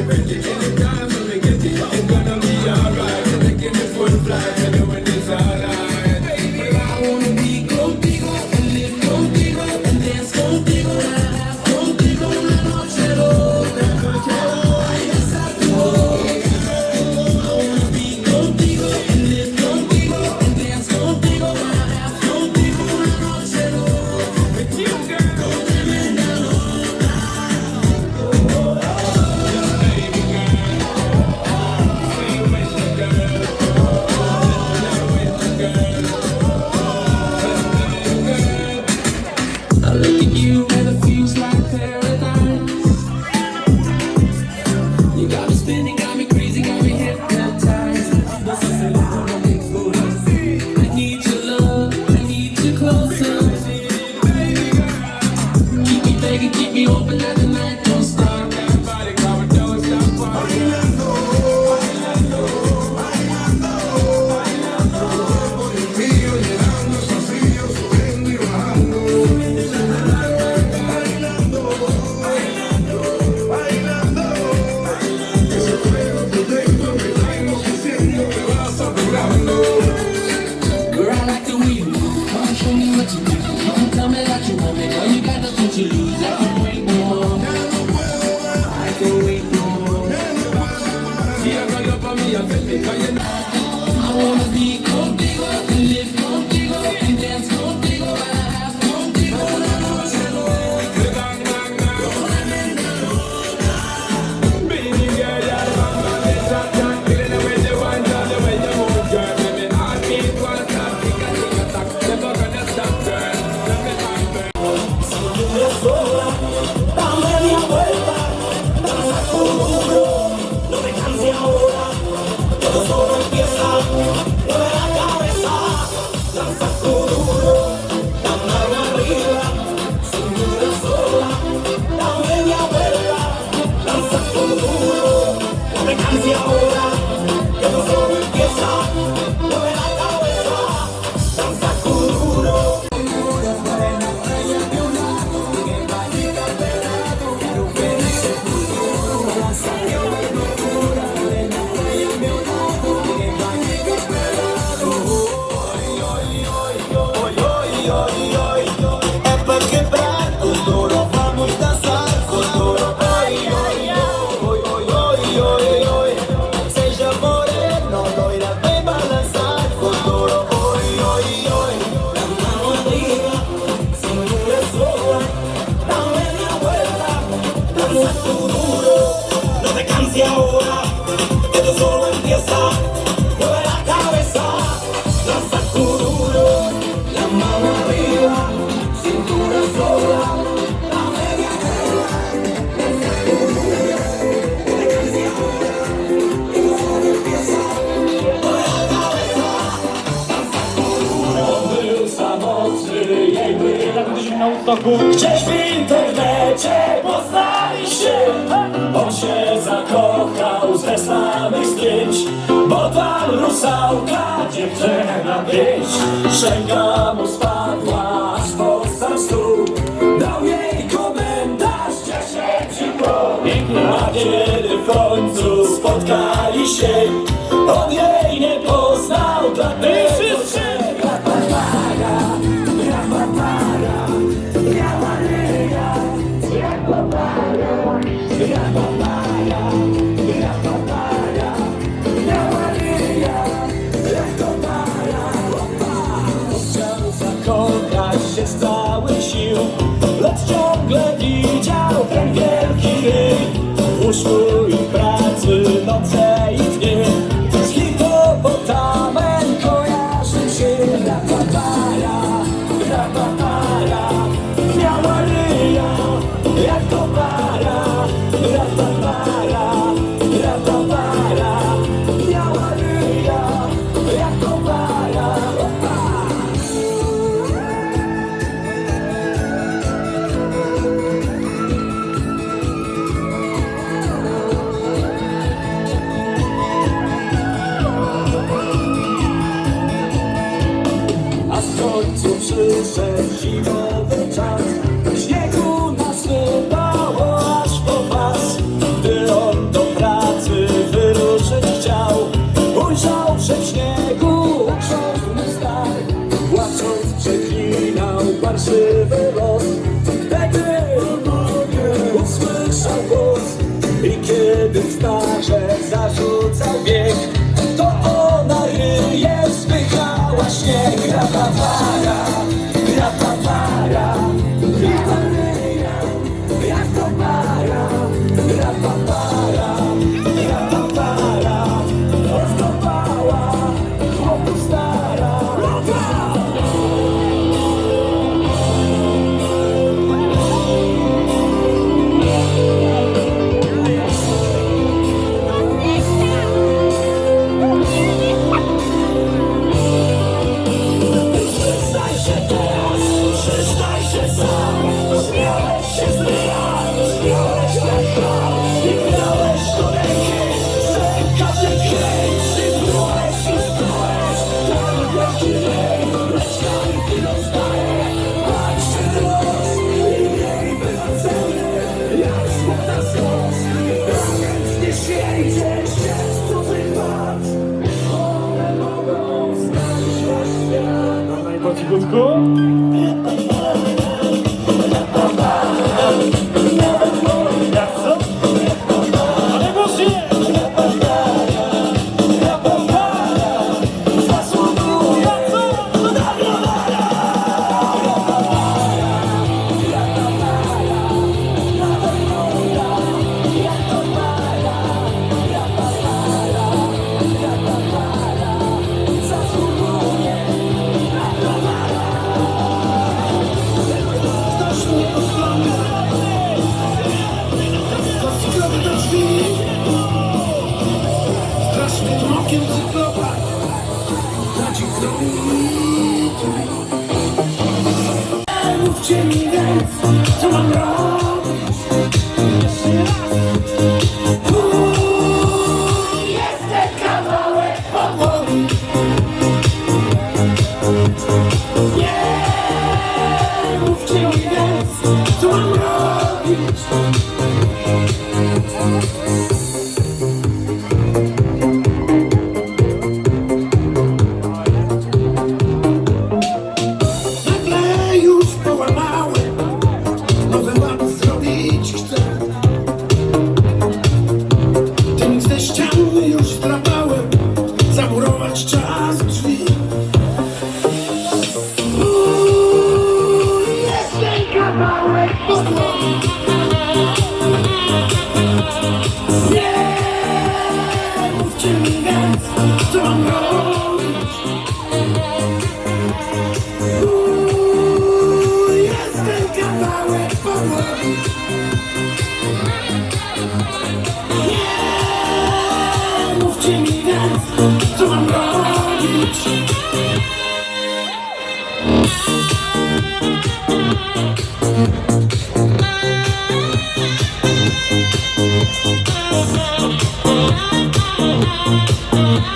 Everything in the time. Białymstoku Gdzieś w internecie poznali się. On się zakochał ze samych zdjęć. Bo tam rusałka dziewczyna pięć. Szczęka mu spadła z podstaw stóp. Dał jej komentarz dziesięciu po. A kiedy w końcu spotkali się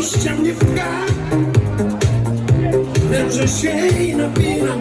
wyjścia mnie pcha Wiem, że się napinam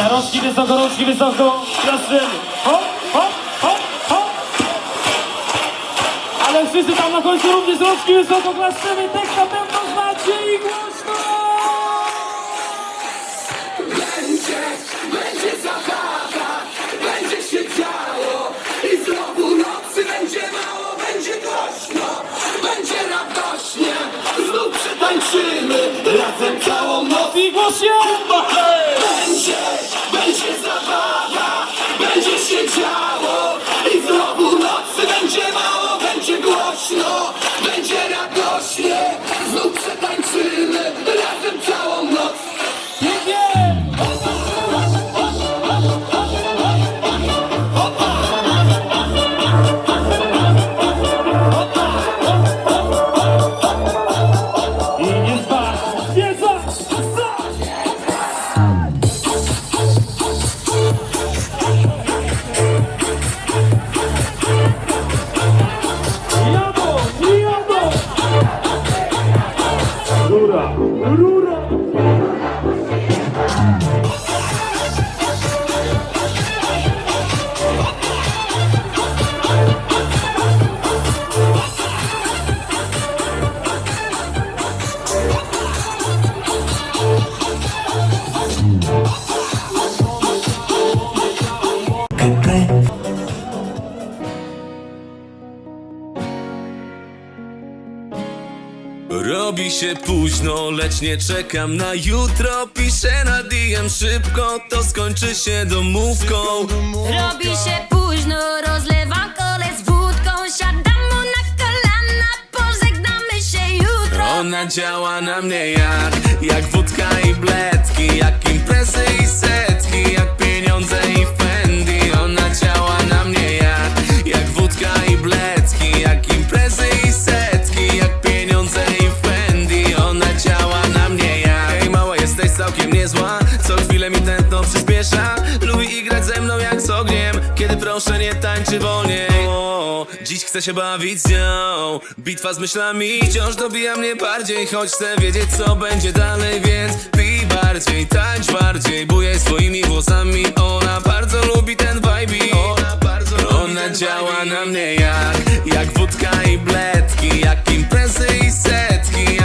Uwaga, rączki wysoko, rączki wysoko. Jasny. Hop, hop, hop, hop. Ale wszyscy tam na końcu również rączki wysoko klaszczymy. Tak Robi się późno, lecz nie czekam na jutro. Piszę na DM szybko, to skończy się domówką. Robi się późno, rozlewam kole z wódką. Siadam mu na kolana, pożegnamy się jutro. Ona działa na mnie jak, jak wódka i bledki Jak imprezy i ser miesza Lubi igrać ze mną jak z ogniem Kiedy proszę nie tańczy wolniej. O, Dziś chcę się bawić z nią. Bitwa z myślami wciąż dobija mnie bardziej Choć chcę wiedzieć co będzie dalej Więc pij bardziej, tańcz bardziej. Buję swoimi włosami Ona bardzo lubi ten vibe. Ona bardzo lubi Ona ten działa vibe. na mnie jak Jak wódka i bledki Jak imprezy i setki.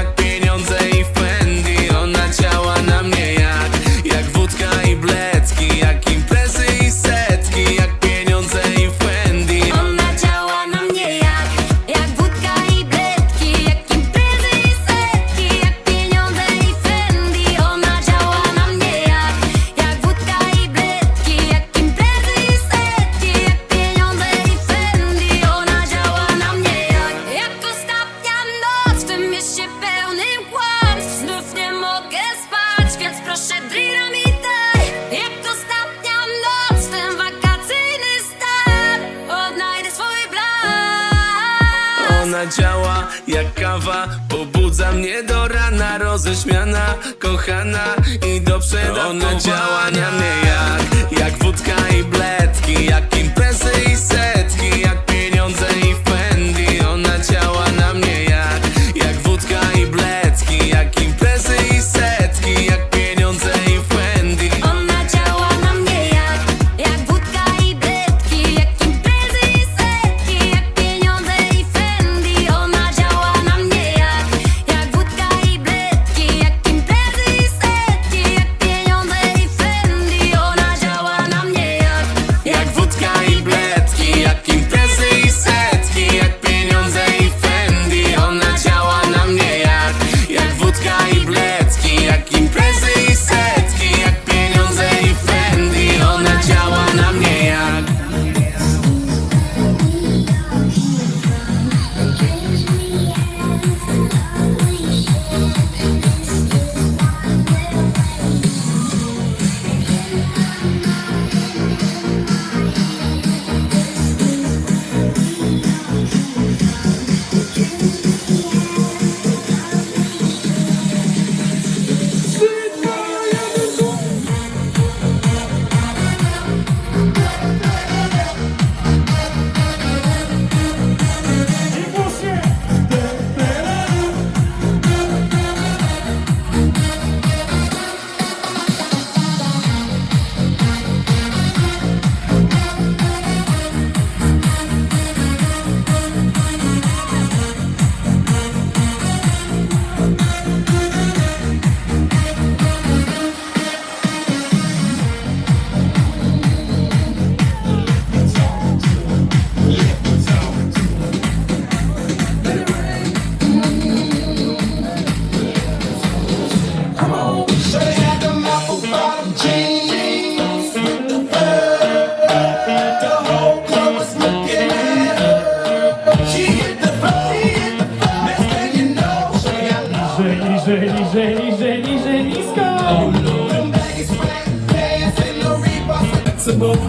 Jenny, Jenny, Jenny, Jenny's gone.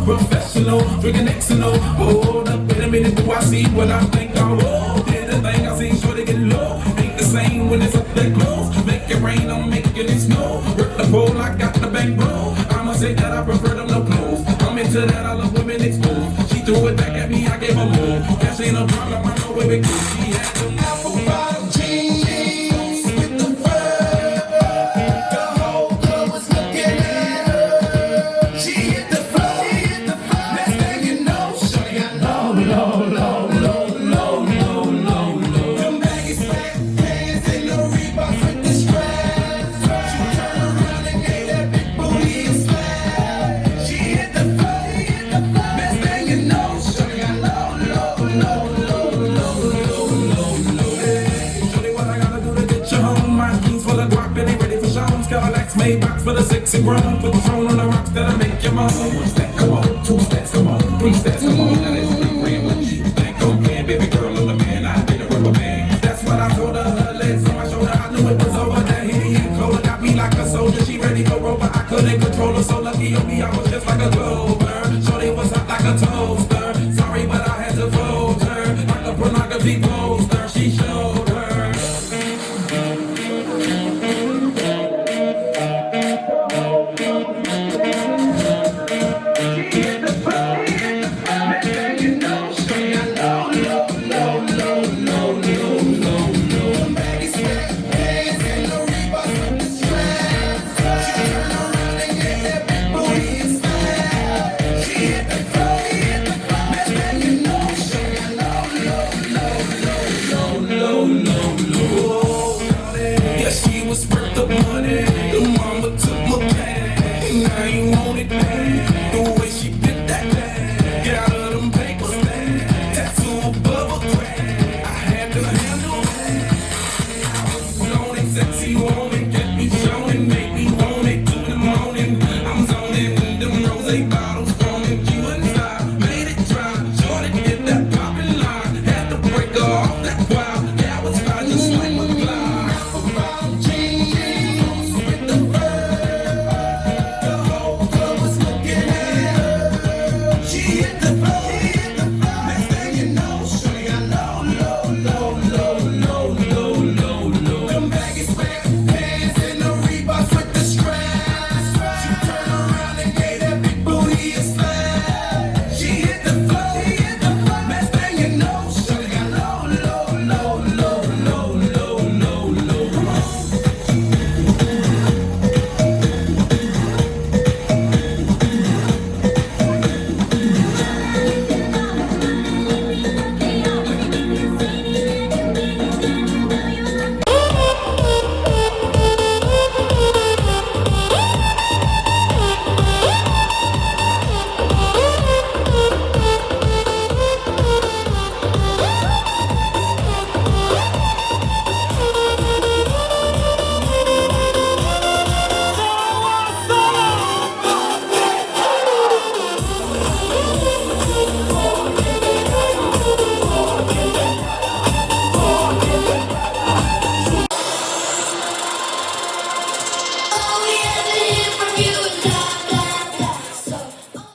Professional, drinking Xanol. Hold up, wait a minute, do I see what I think I will? Did the thing I seen, sure to get low. Ain't the same when it's up that close. Make it rain, I'm making it snow. Rip the pole, I got the bankroll. I'ma say that I prefer them no clothes. I'm into that, I love women exposed. She threw it back at me, I gave her more. Cash ain't a problem, I know where it goes. She had them. ground, but